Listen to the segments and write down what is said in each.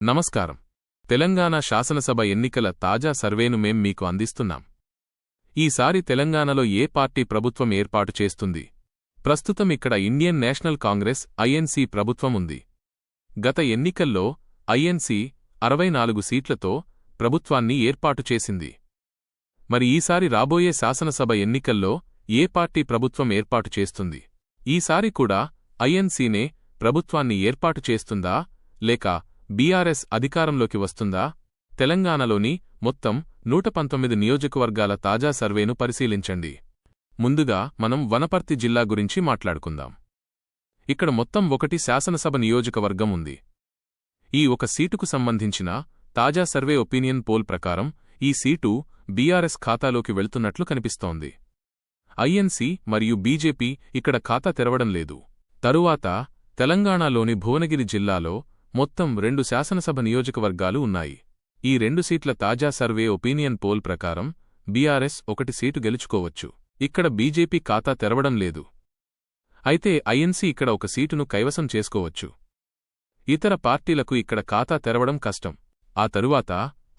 నమస్కారం. తెలంగాణ శాసనసభ ఎన్నికల తాజా సర్వేను మేం మీకు అందిస్తున్నాం. ఈసారి తెలంగాణలో ఏ పార్టీ ప్రభుత్వం ఏర్పాటు చేస్తుంది? ప్రస్తుతం ఇక్కడ ఇండియన్ నేషనల్ కాంగ్రెస్ ఐఎన్సీ ప్రభుత్వం ఉంది. గత ఎన్నికల్లో ఐఎన్సీ అరవై నాలుగు సీట్లతో ప్రభుత్వాన్ని ఏర్పాటు చేసింది. మరి ఈసారి రాబోయే శాసనసభ ఎన్నికల్లో ఏ పార్టీ ప్రభుత్వం ఏర్పాటు చేస్తుంది? ఈసారి కూడా ఐఎన్సీనే ప్రభుత్వాన్ని ఏర్పాటు చేస్తుందా లేక బీఆర్ఎస్ అధికారంలోకి వస్తుందా? తెలంగాణలోని మొత్తం నూట పంతొమ్మిది నియోజకవర్గాల తాజా సర్వేను పరిశీలించండి. ముందుగా మనం వనపర్తి జిల్లా గురించి మాట్లాడుకుందాం. ఇక్కడ మొత్తం ఒకటి శాసనసభ నియోజకవర్గం ఉంది. ఈ ఒక సీటుకు సంబంధించిన తాజా సర్వే ఒపీనియన్ పోల్ ప్రకారం ఈ సీటు బీఆర్ఎస్ ఖాతాలోకి వెళ్తున్నట్లు కనిపిస్తోంది. ఐఎన్సీ మరియు బీజేపీ ఇక్కడ ఖాతా తెరవడం లేదు. తరువాత తెలంగాణలోని భువనగిరి జిల్లాలో మొత్తం రెండు శాసనసభ నియోజకవర్గాలు ఉన్నాయి. ఈ రెండు సీట్ల తాజా సర్వే ఒపీనియన్ పోల్ ప్రకారం బీఆర్ఎస్ ఒకటి సీటు గెలుచుకోవచ్చు. ఇక్కడ బీజేపీ ఖాతా తెరవడం లేదు. అయితే ఐఎన్సీ ఇక్కడ ఒక సీటును కైవసం చేసుకోవచ్చు. ఇతర పార్టీలకు ఇక్కడ ఖాతా తెరవడం కష్టం. ఆ తరువాత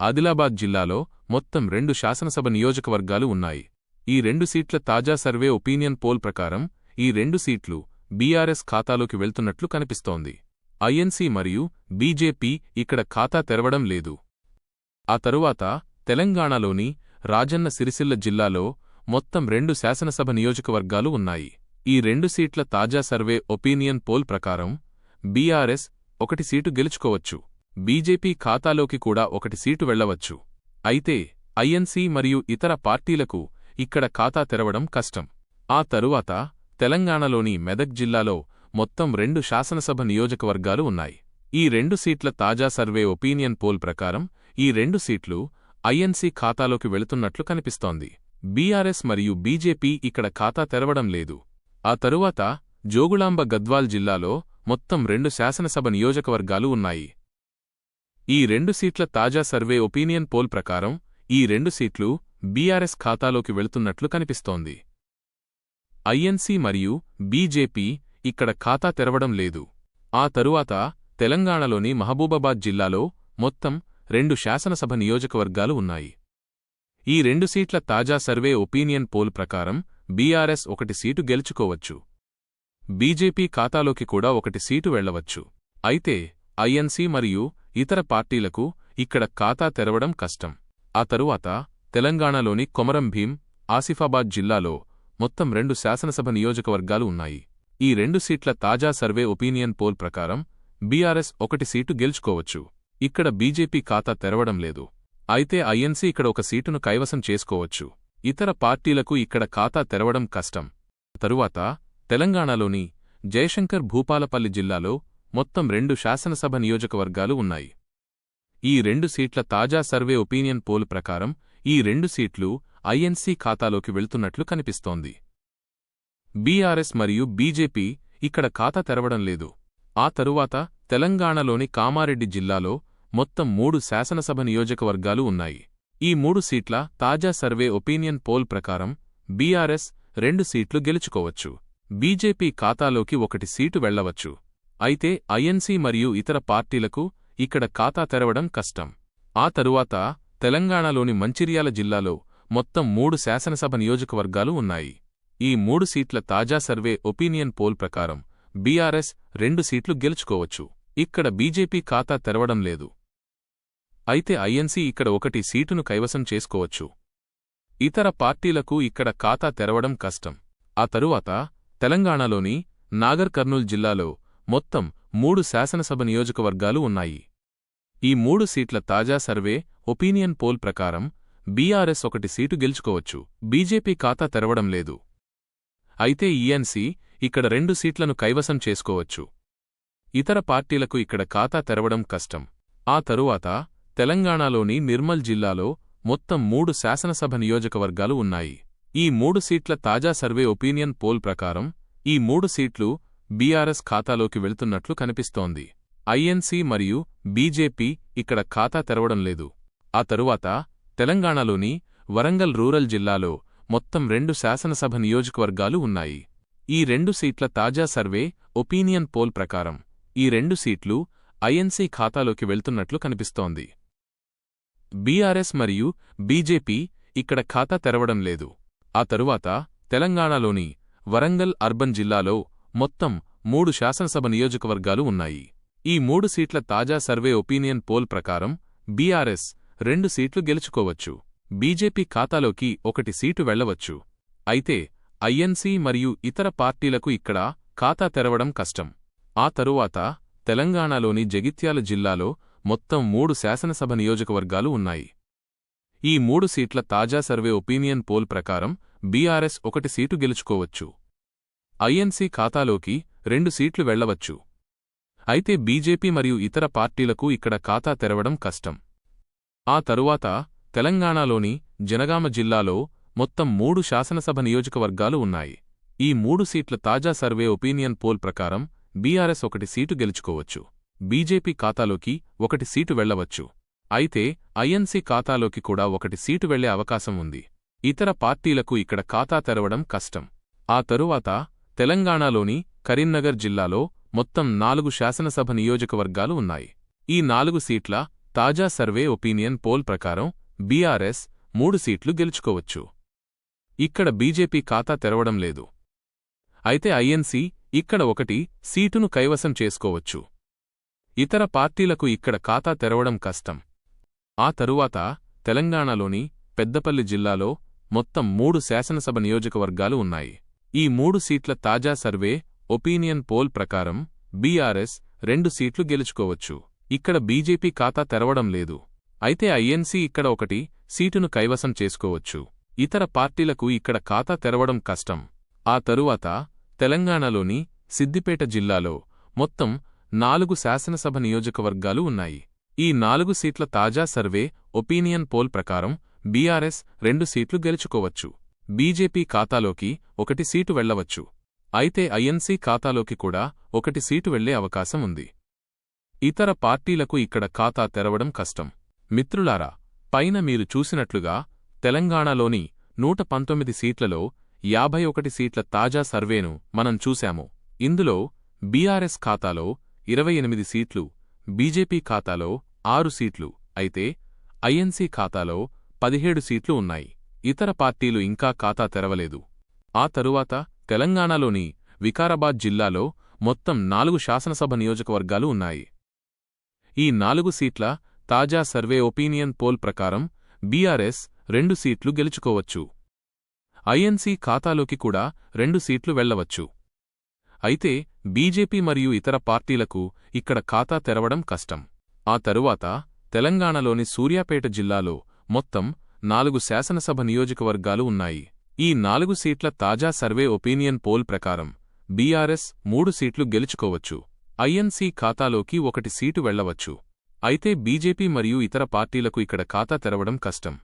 ఆదిలాబాద్ జిల్లాలో మొత్తం రెండు శాసనసభ నియోజకవర్గాలు ఉన్నాయి. ఈ రెండు సీట్ల తాజా సర్వే ఒపీనియన్ పోల్ ప్రకారం ఈ రెండు సీట్లు బీఆర్ఎస్ ఖాతాలోకి వెళ్తున్నట్లు కనిపిస్తోంది. ఐఎన్సీ మరియు బీజేపీ ఇక్కడ ఖాతా తెరవడం లేదు. ఆ తరువాత తెలంగాణలోని రాజన్న సిరిసిల్ల జిల్లాలో మొత్తం రెండు శాసనసభ నియోజకవర్గాలు ఉన్నాయి. ఈ రెండు సీట్ల తాజా సర్వే ఒపీనియన్ పోల్ ప్రకారం బీఆర్ఎస్ ఒకటి సీటు గెలుచుకోవచ్చు. బీజేపీ ఖాతాలోకి కూడా ఒకటి సీటు వెళ్ళవచ్చు అయితే ఐఎన్సీ మరియు ఇతర పార్టీలకు ఇక్కడ ఖాతా తెరవడం కష్టం. ఆ తరువాత తెలంగాణలోని మెదక్ జిల్లాలో మొత్తం రెండు శాసనసభ నియోజకవర్గాలు ఉన్నాయి. ఈ రెండు సీట్ల తాజా సర్వే ఒపీనియన్ పోల్ ప్రకారం ఈ రెండు సీట్లు ఐఎన్సీ ఖాతాలోకి వెళుతున్నట్లు కనిపిస్తోంది. బీఆర్ఎస్ మరియు బీజేపీ ఇక్కడ ఖాతా తెరవడం లేదు. ఆ తరువాత జోగులాంబ గద్వాల్ జిల్లాలో మొత్తం రెండు శాసనసభ నియోజకవర్గాలు ఉన్నాయి. ఈ రెండు సీట్ల తాజా సర్వే ఒపీనియన్ పోల్ ప్రకారం ఈ రెండు సీట్లు బీఆర్ఎస్ ఖాతాలోకి వెళుతున్నట్లు కనిపిస్తోంది. ఐఎన్సీ మరియు బీజేపీ ఇక్కడ ఖాతా తెరవడం లేదు. ఆ తరువాత తెలంగాణలోని మహబూబాబాద్ జిల్లాలో మొత్తం రెండు శాసనసభ నియోజకవర్గాలు ఉన్నాయి. ఈ రెండు సీట్ల తాజా సర్వే ఒపీనియన్ పోల్ ప్రకారం బీఆర్ఎస్ ఒకటి సీటు గెలుచుకోవచ్చు. బీజేపీ ఖాతాలోకి కూడా ఒకటి సీటు వెళ్ళవచ్చు. అయితే ఐఎన్సీ మరియు ఇతర పార్టీలకు ఇక్కడ ఖాతా తెరవడం కష్టం. ఆ తరువాత తెలంగాణలోని కొమరం భీం ఆసిఫాబాద్ జిల్లాలో మొత్తం రెండు శాసనసభ నియోజకవర్గాలు ఉన్నాయి. ఈ రెండు సీట్ల తాజా సర్వే ఒపీనియన్ పోల్ ప్రకారం బీఆర్ఎస్ ఒకటి సీటు గెలుచుకోవచ్చు. ఇక్కడ బీజేపీ ఖాతా తెరవడం లేదు. అయితే ఐఎన్సీ ఇక్కడ ఒక సీటును కైవసం చేసుకోవచ్చు. ఇతర పార్టీలకు ఇక్కడ ఖాతా తెరవడం కష్టం. తరువాత తెలంగాణలోని జయశంకర్ భూపాలపల్లి జిల్లాలో మొత్తం రెండు శాసనసభ నియోజకవర్గాలు ఉన్నాయి. ఈ రెండు సీట్ల తాజా సర్వే ఒపీనియన్ పోల్ ప్రకారం ఈ రెండు సీట్లు ఐఎన్సీ ఖాతాలోకి వెళ్తున్నట్లు కనిపిస్తోంది. బీఆర్ఎస్ మరియు బీజేపీ ఇక్కడ ఖాతా తెరవడం లేదు. ఆ తరువాత తెలంగాణలోని కామారెడ్డి జిల్లాలో మొత్తం మూడు శాసనసభ నియోజకవర్గాలు ఉన్నాయి. ఈ మూడు సీట్ల తాజా సర్వే ఒపీనియన్ పోల్ ప్రకారం బీఆర్ఎస్ రెండు సీట్లు గెలుచుకోవచ్చు. బీజేపీ ఖాతాలోకి ఒకటి సీటు వెళ్ళవచ్చు అయితే ఐఎన్సీ మరియు ఇతర పార్టీలకు ఇక్కడ ఖాతా తెరవడం కష్టం. ఆ తరువాత తెలంగాణలోని మంచిర్యాల జిల్లాలో మొత్తం మూడు శాసనసభ నియోజకవర్గాలు ఉన్నాయి. ఈ మూడు సీట్ల తాజా సర్వే ఒపీనియన్ పోల్ ప్రకారం బీఆర్ఎస్ రెండు సీట్లు గెలుచుకోవచ్చు. ఇక్కడ బీజేపీ ఖాతా తెరవడం లేదు. అయితే ఐఎన్సీ ఇక్కడ ఒకటి సీటును కైవసం చేసుకోవచ్చు. ఇతర పార్టీలకు ఇక్కడ ఖాతా తెరవడం కష్టం. ఆ తరువాత తెలంగాణలోని నాగర్ కర్నూల్ జిల్లాలో మొత్తం మూడు శాసనసభ నియోజకవర్గాలు ఉన్నాయి. ఈ మూడు సీట్ల తాజా సర్వే ఒపీనియన్ పోల్ ప్రకారం బీఆర్ఎస్ ఒకటి సీటు గెలుచుకోవచ్చు. బీజేపీ ఖాతా తెరవడం లేదు. అయితే ఈఎన్సీ ఇక్కడ రెండు సీట్లను కైవసం చేసుకోవచ్చు. ఇతర పార్టీలకు ఇక్కడ ఖాతా తెరవడం కష్టం. ఆ తరువాత తెలంగాణలోని నిర్మల్ జిల్లాలో మొత్తం మూడు శాసనసభ నియోజకవర్గాలు ఉన్నాయి. ఈ మూడు సీట్ల తాజా సర్వే ఒపీనియన్ పోల్ ప్రకారం ఈ మూడు సీట్లు బీఆర్ఎస్ ఖాతాలోకి వెళ్తున్నట్లు కనిపిస్తోంది. ఐఎన్సీ మరియు బీజేపీ ఇక్కడ ఖాతా తెరవడం లేదు. ఆ తరువాత తెలంగాణలోని వరంగల్ రూరల్ జిల్లాలో మొత్తం రెండు శాసనసభ నియోజకవర్గాలు ఉన్నాయి. ఈ రెండు సీట్ల తాజా సర్వే ఒపీనియన్ పోల్ ప్రకారం. ఈ రెండు సీట్లు ఐఎన్సీ ఖాతాలోకి వెళ్తున్నట్లు కనిపిస్తోంది. బీఆర్ఎస్ మరియు బీజేపీ ఇక్కడ ఖాతా తెరవడం లేదు. ఆ తరువాత తెలంగాణలోని వరంగల్ అర్బన్ జిల్లాలో మొత్తం మూడు శాసనసభ నియోజకవర్గాలు ఉన్నాయి. ఈ మూడు సీట్ల తాజా సర్వే ఒపీనియన్ పోల్ ప్రకారం బీఆర్ఎస్ రెండు సీట్లు గెలుచుకోవచ్చు. బీజేపీ ఖాతాలోకి ఒకటి సీటు వెళ్ళవచ్చు అయితే ఐఎన్సీ మరియు ఇతర పార్టీలకు ఇక్కడ ఖాతా తెరవడం కష్టం. ఆ తరువాత తెలంగాణలోని జగిత్యాల జిల్లాలో మొత్తం మూడు శాసనసభ నియోజకవర్గాలు ఉన్నాయి. ఈ మూడు సీట్ల తాజా సర్వే ఒపీనియన్ పోల్ ప్రకారం బీఆర్ఎస్ ఒకటి సీటు గెలుచుకోవచ్చు. ఐఎన్సీ ఖాతాలోకి రెండు సీట్లు వెళ్ళవచ్చు అయితే బీజేపీ మరియు ఇతర పార్టీలకు ఇక్కడ ఖాతా తెరవడం కష్టం. ఆ తరువాత తెలంగాణలోని జనగామ జిల్లాలో మొత్తం మూడు శాసనసభ నియోజకవర్గాలు ఉన్నాయి. ఈ మూడు సీట్ల తాజా సర్వే ఒపీనియన్ పోల్ ప్రకారం బీఆర్ఎస్ ఒకటి సీటు గెలుచుకోవచ్చు. బీజేపీ ఖాతాలోకి ఒకటి సీటు వెళ్ళవచ్చు అయితే ఐఎన్సీ ఖాతాలోకి కూడా ఒకటి సీటు వెళ్ళే అవకాశం ఉంది. ఇతర పార్టీలకు ఇక్కడ ఖాతా తెరవడం కష్టం. ఆ తరువాత తెలంగాణలోని కరీంనగర్ జిల్లాలో మొత్తం నాలుగు శాసనసభ నియోజకవర్గాలు ఉన్నాయి. ఈ నాలుగు సీట్ల తాజా సర్వే ఒపీనియన్ పోల్ ప్రకారం బీఆర్ఎస్ మూడు సీట్లు గెలుచుకోవచ్చు. ఇక్కడ బీజేపీ ఖాతా తెరవడం లేదు. అయితే ఐఎన్సీ ఇక్కడ ఒకటి సీటును కైవసం చేసుకోవచ్చు. ఇతర పార్టీలకు ఇక్కడ ఖాతా తెరవడం కష్టం. ఆ తరువాత తెలంగాణలోని పెద్దపల్లి జిల్లాలో మొత్తం మూడు శాసనసభ నియోజకవర్గాలు ఉన్నాయి. ఈ మూడు సీట్ల తాజా సర్వే ఒపీనియన్ పోల్ ప్రకారం బీఆర్ఎస్ రెండు సీట్లు గెలుచుకోవచ్చు. ఇక్కడ బీజేపీ ఖాతా తెరవడం లేదు. అయితే ఐఎన్సీ ఇక్కడ ఒకటి సీటును కైవసం చేసుకోవచ్చు. ఇతర పార్టీలకు ఇక్కడ ఖాతా తెరవడం కష్టం. ఆ తరువాత తెలంగాణలోని సిద్దిపేట జిల్లాలో మొత్తం నాలుగు శాసనసభ నియోజకవర్గాలు ఉన్నాయి. ఈ నాలుగు సీట్ల తాజా సర్వే ఒపీనియన్ పోల్ ప్రకారం బీఆర్ఎస్ రెండు సీట్లు గెలుచుకోవచ్చు. బీజేపీ ఖాతాలోకి ఒకటి సీటు వెళ్ళవచ్చు అయితే ఐఎన్సీ ఖాతాలోకి కూడా ఒకటి సీటు వెళ్ళే అవకాశం ఉంది. ఇతర పార్టీలకు ఇక్కడ ఖాతా తెరవడం కష్టం. మిత్రులారా పైన మీరు చూసినట్లుగా తెలంగాణలోని నూట పంతొమ్మిది సీట్లలో యాభై ఒకటి సీట్ల తాజా సర్వేను మనం చూశాము. ఇందులో బీఆర్ఎస్ ఖాతాలో ఇరవై ఎనిమిది సీట్లు బీజేపీ ఖాతాలో ఆరు సీట్లు అయితే ఐఎన్సీ ఖాతాలో పదిహేడు సీట్లు ఉన్నాయి. ఇతర పార్టీలు ఇంకా ఖాతా తెరవలేదు. ఆ తరువాత తెలంగాణలోని వికారాబాద్ జిల్లాలో మొత్తం నాలుగు శాసనసభ నియోజకవర్గాలు ఉన్నాయి. ఈ నాలుగు సీట్ల తాజా సర్వే ఒపీనియన్ పోల్ ప్రకారం బీఆర్ఎస్ రెండు సీట్లు గెలుచుకోవచ్చు. ఐఎన్సీ ఖాతాలోకి కూడా రెండు సీట్లు వెళ్ళవచ్చు. అయితే బీజేపీ మరియు ఇతర పార్టీలకు ఇక్కడ ఖాతా తెరవడం కష్టం. ఆ తరువాత తెలంగాణలోని సూర్యాపేట జిల్లాలో మొత్తం నాలుగు శాసనసభ నియోజకవర్గాలు ఉన్నాయి. ఈ నాలుగు సీట్ల తాజా సర్వే ఒపీనియన్ పోల్ ప్రకారం బీఆర్ఎస్ మూడు సీట్లు గెలుచుకోవచ్చు. ఐఎన్సీ ఖాతాలోకి ఒకటి సీటు వెళ్ళవచ్చు. అయితే బీజేపీ మరియు ఇతర పార్టీలకు ఇక్కడ ఖాతా తెరవడం కష్టం.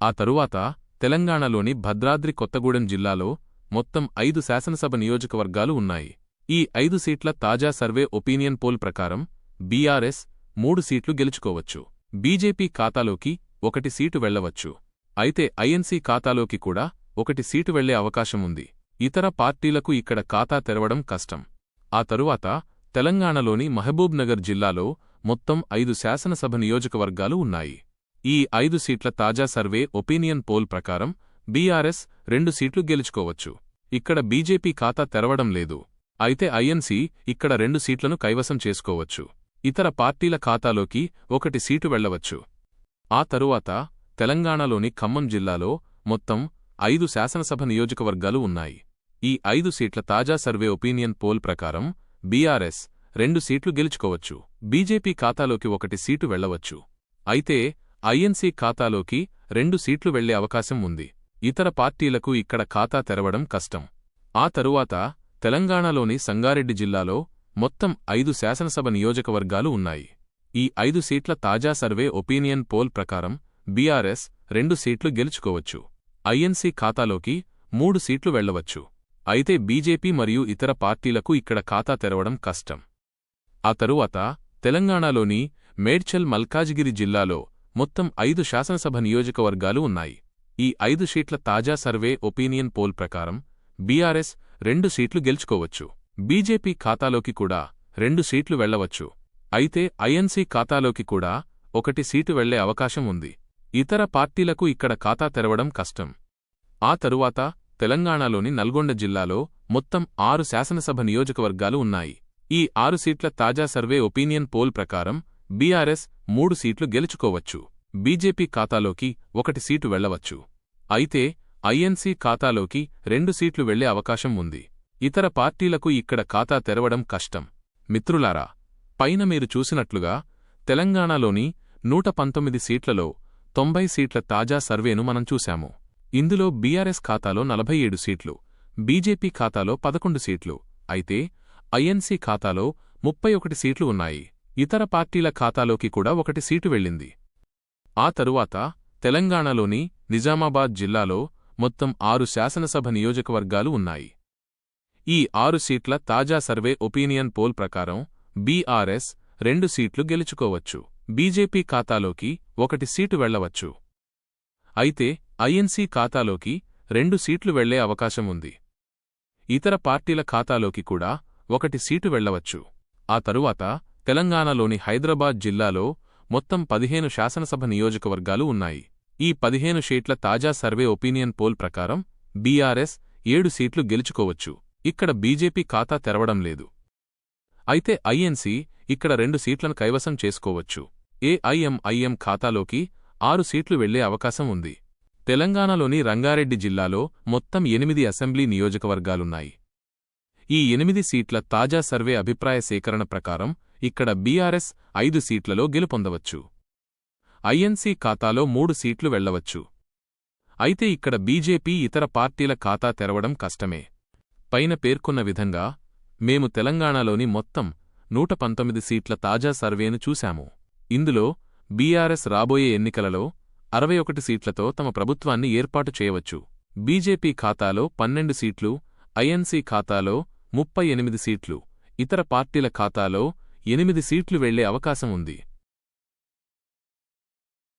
ఆ తరువాత తెలంగాణలోని భద్రాద్రి కొత్తగూడెం జిల్లాలో మొత్తం ఐదు శాసనసభ నియోజకవర్గాలు ఉన్నాయి. ఈ ఐదు సీట్ల తాజా సర్వే ఒపీనియన్ పోల్ ప్రకారం బీఆర్ఎస్ మూడు సీట్లు గెలుచుకోవచ్చు. బీజేపీ ఖాతాలోకి ఒకటి సీటు వెళ్ళవచ్చు. అయితే ఐఎన్సీ ఖాతాలోకి కూడా ఒకటి సీటు వెళ్ళే అవకాశం ఉంది. ఇతర పార్టీలకు ఇక్కడ ఖాతా తెరవడం కష్టం. ఆ తరువాత తెలంగాణలోని మహబూబ్ నగర్ జిల్లాలో మొత్తం ఐదు శాసనసభ నియోజకవర్గాలు ఉన్నాయి. ఈ ఐదు సీట్ల తాజా సర్వే ఒపీనియన్ పోల్ ప్రకారం బీఆర్ఎస్ రెండు సీట్లు గెలుచుకోవచ్చు. ఇక్కడ బీజేపీ ఖాతా తెరవడం లేదు. అయితే ఐఎన్సీ ఇక్కడ రెండు సీట్లను కైవసం చేసుకోవచ్చు. ఇతర పార్టీల ఖాతాలోకి ఒకటి సీటు వెళ్ళవచ్చు ఆ తరువాత తెలంగాణలోని ఖమ్మం జిల్లాలో మొత్తం ఐదు శాసనసభ నియోజకవర్గాలు ఉన్నాయి. ఈ ఐదు సీట్ల తాజా సర్వే ఒపీనియన్ పోల్ ప్రకారం బీఆర్ఎస్ రెండు సీట్లు గెలుచుకోవచ్చు. బీజేపీ ఖాతాలోకి ఒకటి సీటు వెళ్ళవచ్చు అయితే ఐఎన్సీ ఖాతాలోకి రెండు సీట్లు వెళ్ళే అవకాశం ఉంది. ఇతర పార్టీలకు ఇక్కడ ఖాతా తెరవడం కష్టం. ఆ తరువాత తెలంగాణలోని సంగారెడ్డి జిల్లాలో మొత్తం ఐదు శాసనసభ నియోజకవర్గాలు ఉన్నాయి. ఈ ఐదు సీట్ల తాజా సర్వే ఒపీనియన్ పోల్ ప్రకారం బీఆర్ఎస్ రెండు సీట్లు గెలుచుకోవచ్చు. ఐఎన్సీ ఖాతాలోకి మూడు సీట్లు వెళ్ళవచ్చు అయితే బీజేపీ మరియు ఇతర పార్టీలకు ఇక్కడ ఖాతా తెరవడం కష్టం. ఆ తరువాత తెలంగాణలోని మేడ్చల్ మల్కాజిగిరి జిల్లాలో మొత్తం ఐదు శాసనసభ నియోజకవర్గాలు ఉన్నాయి. ఈ ఐదు సీట్ల తాజా సర్వే ఒపీనియన్ పోల్ ప్రకారం బీఆర్ఎస్ రెండు సీట్లు గెలుచుకోవచ్చు. బీజేపీ ఖాతాలోకి కూడా రెండు సీట్లు వెళ్ళవచ్చు. అయితే ఐఎన్సీ ఖాతాలోకి కూడా ఒకటి సీటు వెళ్ళే అవకాశం ఉంది. ఇతర పార్టీలకు ఇక్కడ ఖాతా తెరవడం కష్టం. ఆ తరువాత తెలంగాణలోని నల్గొండ జిల్లాలో మొత్తం ఆరు శాసనసభ నియోజకవర్గాలు ఉన్నాయి. ఈ ఆరు సీట్ల తాజా సర్వే ఒపీనియన్ పోల్ ప్రకారం బీఆర్ఎస్ మూడు సీట్లు గెలుచుకోవచ్చు. బీజేపీ ఖాతాలోకి ఒకటి సీటు వెళ్ళవచ్చు అయితే ఐఎన్సీ ఖాతాలోకి రెండు సీట్లు వెళ్ళే అవకాశం ఉంది. ఇతర పార్టీలకు ఇక్కడ ఖాతా తెరవడం కష్టం. మిత్రులారా పైన మీరు చూసినట్లుగా తెలంగాణలోని నూట పంతొమ్మిది సీట్లలో తొంభై సీట్ల తాజా సర్వేను మనం చూశాము. ఇందులో బీఆర్ఎస్ ఖాతాలో నలభై ఏడు సీట్లు బీజేపీ ఖాతాలో పదకొండు సీట్లు. అయితే ఐఎన్సీ ఖాతాలో ముప్పై ఒకటి సీట్లు ఉన్నాయి. ఇతర పార్టీల ఖాతాలోకి కూడా ఒకటి సీటు వెళ్ళింది. ఆ తరువాత తెలంగాణలోని నిజామాబాద్ జిల్లాలో మొత్తం ఆరు శాసనసభ నియోజకవర్గాలు ఉన్నాయి. ఈ ఆరు సీట్ల తాజా సర్వే ఒపీనియన్ పోల్ ప్రకారం బీఆర్ఎస్ రెండు సీట్లు గెలుచుకోవచ్చు. బీజేపీ ఖాతాలోకి ఒకటి సీటు వెళ్ళవచ్చు అయితే ఐఎన్సీ ఖాతాలోకి రెండు సీట్లు వెళ్ళే అవకాశం ఉంది. ఇతర పార్టీల ఖాతాలోకి కూడా ఒకటి సీటు వెళ్ళవచ్చు ఆ తరువాత తెలంగాణలోని హైదరాబాద్ జిల్లాలో మొత్తం పదిహేను శాసనసభ నియోజకవర్గాలు ఉన్నాయి. ఈ పదిహేను సీట్ల తాజా సర్వే ఒపీనియన్ పోల్ ప్రకారం బీఆర్ఎస్ ఏడు సీట్లు గెలుచుకోవచ్చు. ఇక్కడ బీజేపీ ఖాతా తెరవడం లేదు. అయితే ఐఎన్సీ ఇక్కడ రెండు సీట్లను కైవసం చేసుకోవచ్చు. ఏఐఎంఐఎం ఖాతాలోకి ఆరు సీట్లు వెళ్ళే అవకాశం ఉంది. తెలంగాణలోని రంగారెడ్డి జిల్లాలో మొత్తం ఎనిమిది అసెంబ్లీ నియోజకవర్గాలున్నాయి. ఈ ఎనిమిది సీట్ల తాజా సర్వే అభిప్రాయ సేకరణ ప్రకారం ఇక్కడ బీఆర్ఎస్ ఐదు సీట్లలో గెలుపొందవచ్చు. ఐఎన్సీ ఖాతాలో మూడు సీట్లు వెళ్ళవచ్చు. అయితే ఇక్కడ బీజేపీ ఇతర పార్టీల ఖాతా తెరవడం కష్టమే. పైన పేర్కొన్న విధంగా మేము తెలంగాణలోని మొత్తం నూట పంతొమ్మిది సీట్ల తాజా సర్వేను చూశాము. ఇందులో బీఆర్ఎస్ రాబోయే ఎన్నికలలో అరవై ఒకటి సీట్లతో తమ ప్రభుత్వాన్ని ఏర్పాటు చేయవచ్చు. బీజేపీ ఖాతాలో పన్నెండు సీట్లు ఐఎన్సీ ఖాతాలో ముప్పై ఎనిమిది సీట్లు ఇతర పార్టీల ఖాతాలో ఎనిమిది సీట్లు వెళ్ళే అవకాశం ఉంది.